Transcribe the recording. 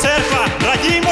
церква, радімо!